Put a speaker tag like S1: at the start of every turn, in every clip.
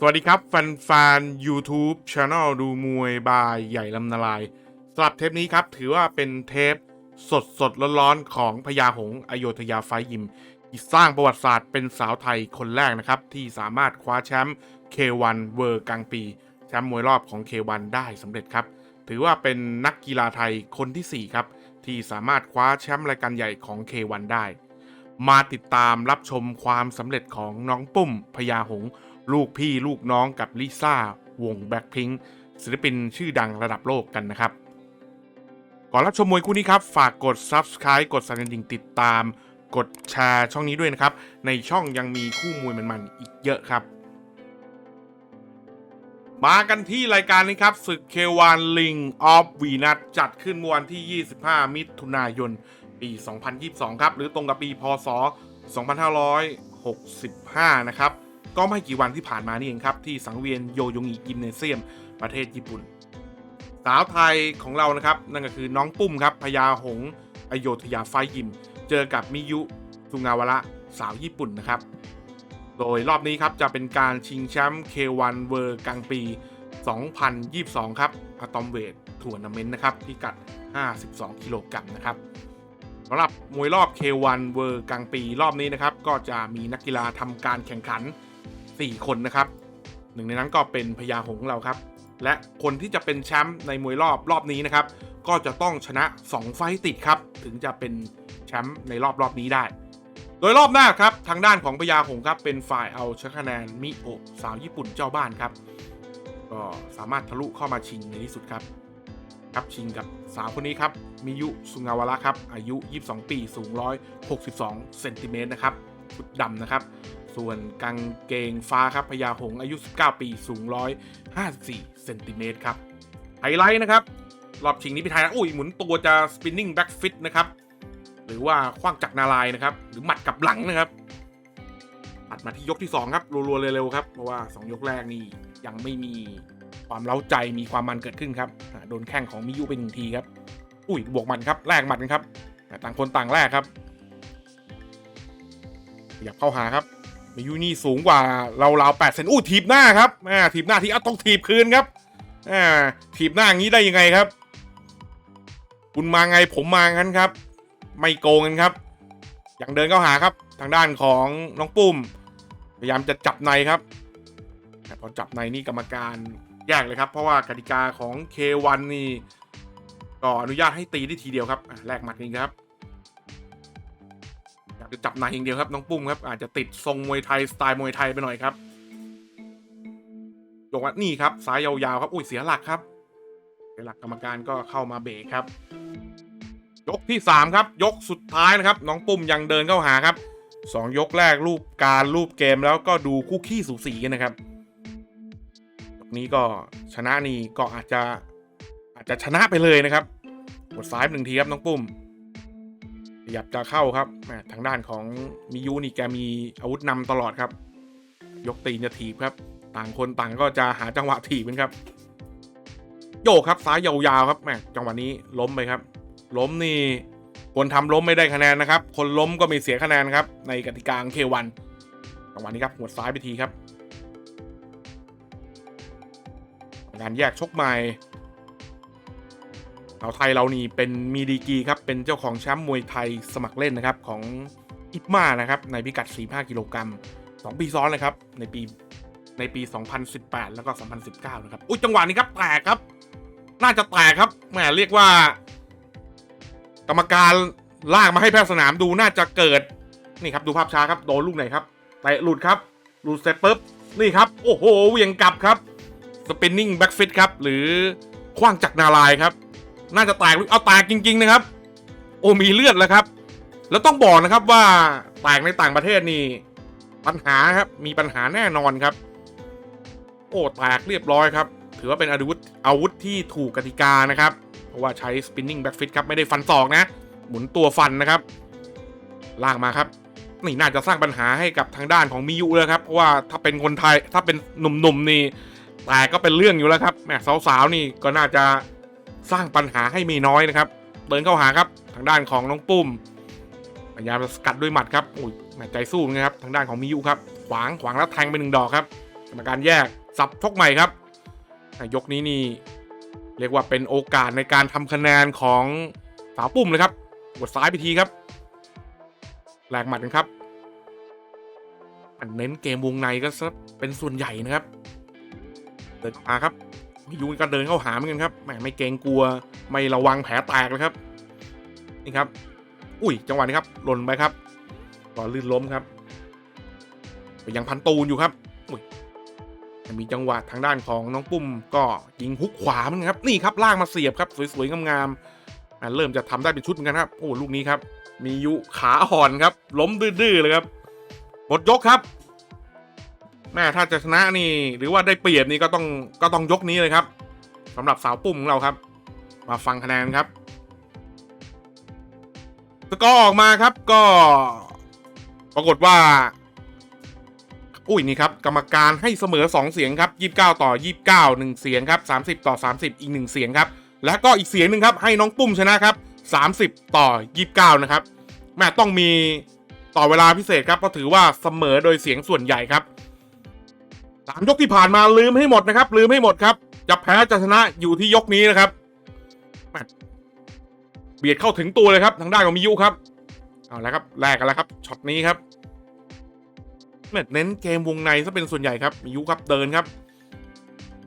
S1: สวัสดีครับแฟนๆ YouTube Channel ดูมวยบายใหญ่ลำนาลายสำหรับเทปนี้ครับ ถือว่าเป็นเทปสดสดๆร้อนๆ ของพญาหงส์อโยธยาไฟยิม ที่สร้างประวัติศาสตร์เป็นสาวไทยคนแรกนะครับ ที่สามารถคว้าแชมป์ K1 เวอร์กลางปี แชมป์มวยรอบของ K1 ได้สำเร็จครับ ถือว่าเป็นนักกีฬาไทยคนที่ 4 ครับ ที่สามารถคว้าแชมป์รายการใหญ่ของ K1 ได้ มาติดตามรับชมความสำเร็จของน้องปุ้มพญาหงส์ ลูกพี่ลูกน้องกับลิซ่าวงแบ็คพิงศิลปินชื่อดังระดับโลกกันนะครับ ก่อนรับชมมวยคู่นี้ครับ ฝากกด Subscribe กดสั่นกระดิ่งติดตาม กดแชร์ช่องนี้ด้วยนะครับ ในช่องยังมีคู่มวยมันๆอีกเยอะครับ มากันที่รายการนี้ครับศึกเควันลิงออฟวีนัทจัดขึ้นเมื่อวันที่ 25 มิถุนายน ปี 2022 ครับ หรือตรงกับปีพศ 2565 นะครับ ก็ไม่กี่วันที่ผ่านมานี่เองครับ ที่สังเวียนโยโยงิยิมเนเซียมประเทศญี่ปุ่น สาวไทยของเรานะครับ นั่นก็คือน้องปุ้มครับพญาหงอโยธยาไฟยิม เจอกับมิยุสุงาวระสาวญี่ปุ่นนะครับ โดยรอบนี้ครับจะเป็นการชิงแชมป์ K1 เวอร์กลางปี 2022 ครับอะตอมเวททัวร์นาเมนต์นะครับพิกัด 52 กิโลกรัมนะครับสำหรับมวยรอบ K1 เวอร์กลางปีรอบนี้นะครับ ก็จะมีนักกีฬาทำการแข่งขัน 4 คนนะครับ หนึ่งในนั้นก็เป็นพญาหงส์เราครับ และคนที่จะเป็นแชมป์ในมวยรอบรอบนี้นะครับ ก็จะต้องชนะ 2 ไฟต์ติดครับ ถึงจะเป็นแชมป์ในรอบรอบนี้ได้ โดยรอบหน้าครับ ทางด้านของพญาหงครับเป็นฝ่ายเอาชนะคะแนนมิโอะสาวญี่ปุ่นเจ้าบ้านครับ ก็สามารถทะลุเข้ามาชิงในที่สุดครับครับชิงกับสาวคนนี้ครับมิยุสุงาวาระครับอายุ 22 ปี สูง 162 เซนติเมตรนะครับชุดดำนะครับ ส่วนกางเกงฟ้าครับพญาหงอายุ 19 ปีสูง 154 เซนติเมตรครับ ไฮไลท์นะครับ รอบชิงนี้พี่ไทยอุ้ยหมุนตัวจะ spinning back fit นะครับ หรือว่าคว้างจักรนารายนะครับ หรือหมัดกับหลังนะครับตัดมาที่ยกที่ 2 ครับ รัวๆเร็วๆครับ เพราะว่า 2 ยกแรกนี่ยังไม่มีความเล้าใจมีความมันเกิดขึ้นครับโดนแข้งของมิยุไปหนึ่งทีครับ อุ้ยบวกหมันครับแลกหมัดกันครับ ต่างคนต่างแลกครับขยับเข้าหาครับ มิยุนี่สูงกว่าเราราวแปดเซนอู้ถีบหน้าครับอ่าถีบหน้าที่อะต้องถีบคืนครับอ่าถีบหน้าอย่างนี้ได้ยังไงครับ คุณมาไงผมมางั้นครับ ไม่โกงกันครับ อย่างเดินเข้าหาครับ ทางด้านของน้องปุ้ม พยายามจะจับในครับ แต่พอจับในนี่กรรมการแยกเลยครับ เพราะว่ากติกาของ K1 นี่ก็อนุญาตให้ตีได้ทีเดียวครับแลกหมัดกันครับ จะจับในอย่างเดียวครับน้องปุ้มครับอาจจะติดทรงมวยไทยสไตล์มวยไทยไปหน่อยครับยกว่านี่ครับสายยาวๆครับอุ้ยเสียหลักครับเสียหลักกรรมการก็เข้ามาเบรกครับ ยกที่ 3 ครับ ยกสุดท้ายนะครับ น้องปุ้มยังเดินเข้าหาครับ 2 ยกแรกรูปการรูปเกมแล้วก็ดูคู่ขี้สูสีกันนะครับยกนี้ก็ชนะนี่ก็อาจจะอาจจะชนะไปเลยนะครับกดซ้ายหนึ่งทีครับน้องปุ้ม ยับจะเข้าครับ ทางด้านของมิยูนี่แกมีอาวุธนำตลอดครับ ยกตีนจะถีบครับ ต่างคนต่างก็จะหาจังหวะถีบกันครับ โยกครับซ้ายยาวๆครับแม่จังหวะนี้ล้มไปครับ ล้มนี่คนทำล้มไม่ได้คะแนนนะครับ คนล้มก็มีเสียคะแนนครับ ในกติกาของ K1 จังหวะนี้ครับหัวดซ้ายไปทีครับการแยกชกใหม่ เอาไทยเรานี่เป็นมีดีกีครับ เป็นเจ้าของแชมป์มวยไทยสมัครเล่นนะครับของอิปมานะครับในพิกัด 45 กิโลกรัม2ปีซ้อนเลยครับในปีในปี 2018 แล้วก็ 2019 นะครับ อุ้ยจังหวะนี้ครับแตกครับ น่าจะแตกครับแหมเรียกว่า กรรมการลากมาให้แพทย์สนามดูน่าจะเกิด นี่ครับดูภาพช้าครับโดนลูกไหนครับเตะหลุดครับหลุดเสร็จปุ๊บนี่ครับ โอ้โหเวียงกลับครับสปินนิ่งแบ็กฟิตครับ หรือคว้างจักรนาลายครับ น่าจะแตกเอาแตกจริง ๆ นะครับ โอ้มีเลือดแล้วครับ แล้วต้องบอกนะครับว่าแตกในต่างประเทศนี่ปัญหาครับมีปัญหาแน่นอนครับ โอ้แตกเรียบร้อยครับ ถือว่าเป็นอาวุธอาวุธที่ถูกกติกานะครับ เพราะว่าใช้ spinning back fit ครับไม่ได้ฟันศอกนะ หมุนตัวฟันนะครับลากมาครับนี่น่าจะสร้างปัญหาให้กับทางด้านของมิยุเลยครับเพราะว่าถ้าเป็นคนไทยถ้าเป็นหนุ่มๆนี่แต่ก็เป็นเรื่องอยู่แล้วครับแหมสาวๆนี่ก็น่าจะ สร้างปัญหาให้มีน้อยนะครับเดินเข้าหาครับทางด้านของน้องปุ้มพยายามจะสกัดด้วยหมัดครับอุ้ยแหมใจสู้นะครับทางด้านของมิยุครับขวางขวางแล้วแทงไปหนึ่งดอกครับกรรมการแยกสับชกใหม่ครับยกนี้นี่เรียกว่าเป็นโอกาสในการทำคะแนนของสาวปุ่มเลยครับกดซ้ายไปทีครับแหลกหมัดกันครับเน้นเกมวงในก็ซะเป็นส่วนใหญ่นะครับเดินมาครับ มิยูก็เดินเข้าหาเหมือนกันครับแหมไม่เกรงกลัวไม่ระวังแผลแตกเลยครับนี่ครับ อุ้ยจังหวะนี้ครับหล่นไปครับก่อนลื่นล้มครับไปยังพันตูนอยู่ครับอุ้ยมีจังหวะทางด้านของน้องปุ้มก็ยิงฮุกขวาเหมือนกันครับนี่ครับลากมาเสียบครับสวยๆงามๆอะเริ่มจะทำได้เป็นชุดเหมือนกันครับโอ้ลูกนี้ครับ มียุขาอ่อนครับ ล้มดื้อๆเลยครับหมดยกครับ ม่ถ้าจะชนะนี่ หรือว่าได้เปรียบนี่ก็ต้องก็ต้องยกนี้เลยครับสำหรับสาวปุ้มของเราครับ มาฟังคะแนนครับสกอร์ออกมาครับก็ ปรากฏว่า อุ้ยนี่ครับ กรรมการให้เสมอ 2 เสียงครับ 29 ต่อ 29 1 เสียงครับ 30 ต่อ 30 อีก 1 เสียงครับ แล้วก็อีกเสียงหนึ่งครับ ให้น้องปุ้มชนะครับ 30 ต่อ 29 นะครับแม่ต้องมีต่อเวลาพิเศษครับเพราะถือว่าเสมอโดยเสียงส่วนใหญ่ครับ สามยกที่ผ่านมาลืมให้หมดนะครับ ลืมให้หมดครับ จะแพ้จะชนะอยู่ที่ยกนี้นะครับ เบียดเข้าถึงตัวเลยครับ ทางด้านของมิยุครับ เอาละครับแลกกันแล้วครับช็อตนี้ครับเน้นเกมวงในซะเป็นส่วนใหญ่ครับมิยุครับเดินครับ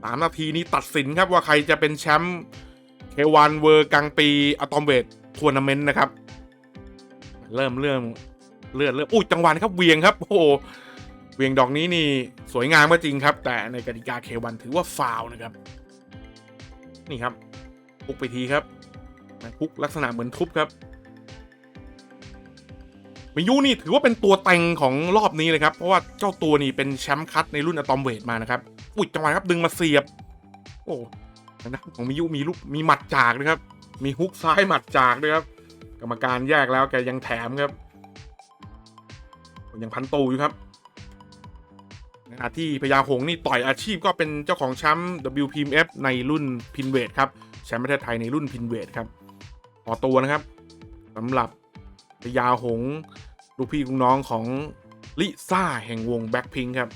S1: สามนาทีนี้ตัดสินครับว่าใครจะเป็นแชมป์เควันเวอร์กลางปีอะตอมเวททัวร์นาเมนต์นะครับ เริ่มเรื่องเลือดเริ่มอุ้ยจังหวะนี้ครับเวียงครับ โอ้โวียงดอกนี้นี่สวยงามก็จริงครับ แต่ในกติกาเควันถือว่าฟาวนะครับ นี่ครับปุกไปทีครับทุกลักษณะเหมือนทุบครับมิยูนี่ถือว่าเป็นตัวเต็งของรอบนี้เลยครับ เพราะว่าเจ้าตัวนี่เป็นแชมป์คัตในรุ่นอะตอมเวทมานะครับ อุ้ยจังหวะครับดึงมาเสียบ โอ้ทางด้านของมิยูมีลูกมีหมัดจากนะครับ มีฮุกซ้ายหมัดจากด้วยครับ กรรมการแยกแล้วแกยังแถมครับ ยังพันตูอยู่ครับ ขณะที่พญาหงนี่ต่อยอาชีพก็เป็นเจ้าของแชมป์ WPMF ในรุ่นพินเวทครับแชมป์ประเทศไทยในรุ่นพินเวทครับต่อตัวนะครับสำหรับพญาหงลูกพี่ลูกน้องของลิซ่าแห่งวงแบ็คพิงครับ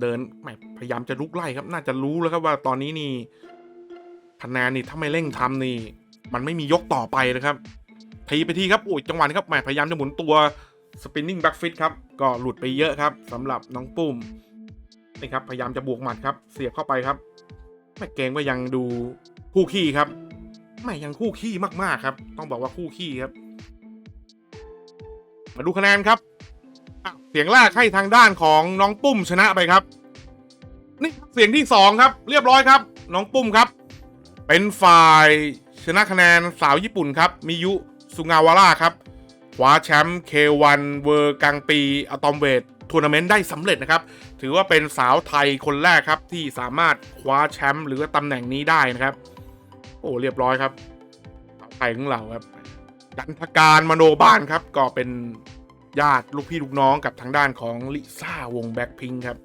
S1: เดินแหมพยายามจะลุกไล่ครับ น่าจะรู้แล้วครับว่าตอนนี้นี่คะแนนนี่ถ้าไม่เร่งทำนี่ มันไม่มียกต่อไปนะครับทีไปทีครับโอ้ยจังหวะนี้ครับแหมพยายามจะหมุนตัว สปินนิ่งแบ็กฟิตครับ ก็หลุดไปเยอะครับสำหรับน้องปุ้มนี่ครับ พยายามจะบวกหมัดครับ เสียบเข้าไปครับแม่เกงก็ยังดูคู่ขี้ครับแม่ยังคู่ขี้มากๆครับ ต้องบอกว่าคู่ขี้ครับ มาดูคะแนนครับเสียงแรกให้ทางด้านของน้องปุ้มชนะไปครับนี่เสียงที่สองครับ เรียบร้อยครับ น้องปุ้มครับ เป็นฝ่ายชนะคะแนนสาวญี่ปุ่นครับมิยุสุงาวาร่าครับ คว้าแชมป์ K1 เวอร์กลางปีอะตอมเวททัวร์นาเมนต์ได้สำเร็จนะครับ ถือว่าเป็นสาวไทยคนแรกครับ ที่สามารถคว้าแชมป์หรือว่าตำแหน่งนี้ได้นะครับ โอ้เรียบร้อยครับสาวไทยของเราครับดันทการมโนบานครับ ก็เป็นญาติลูกพี่ลูกน้องกับทางด้านของลิซ่าวงแบ็คพิงครับ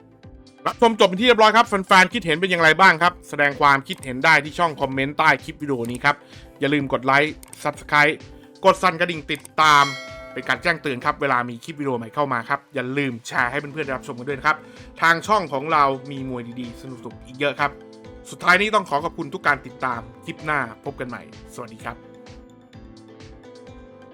S1: รับชมจบเป็นที่เรียบร้อยครับแฟนๆคิดเห็นเป็นอย่างไรบ้างครับ แสดงความคิดเห็นได้ที่ช่องคอมเมนต์ใต้คลิปวิดีโอนี้ครับ อย่าลืมกดไลค์ Subscribe กดสั่นกระดิ่งติดตาม เป็นการแจ้งเตือนครับ เวลามีคลิปวิดีโอใหม่เข้ามาครับ อย่าลืมแชร์ให้เพื่อนๆได้รับชมกันด้วยนะครับ ทางช่องของเรามีมวยดีๆ สนุกๆอีกเยอะครับ สุดท้ายนี้ต้องขอขอบคุณทุกการติดตามคลิปหน้าพบกันใหม่ สวัสดีครับ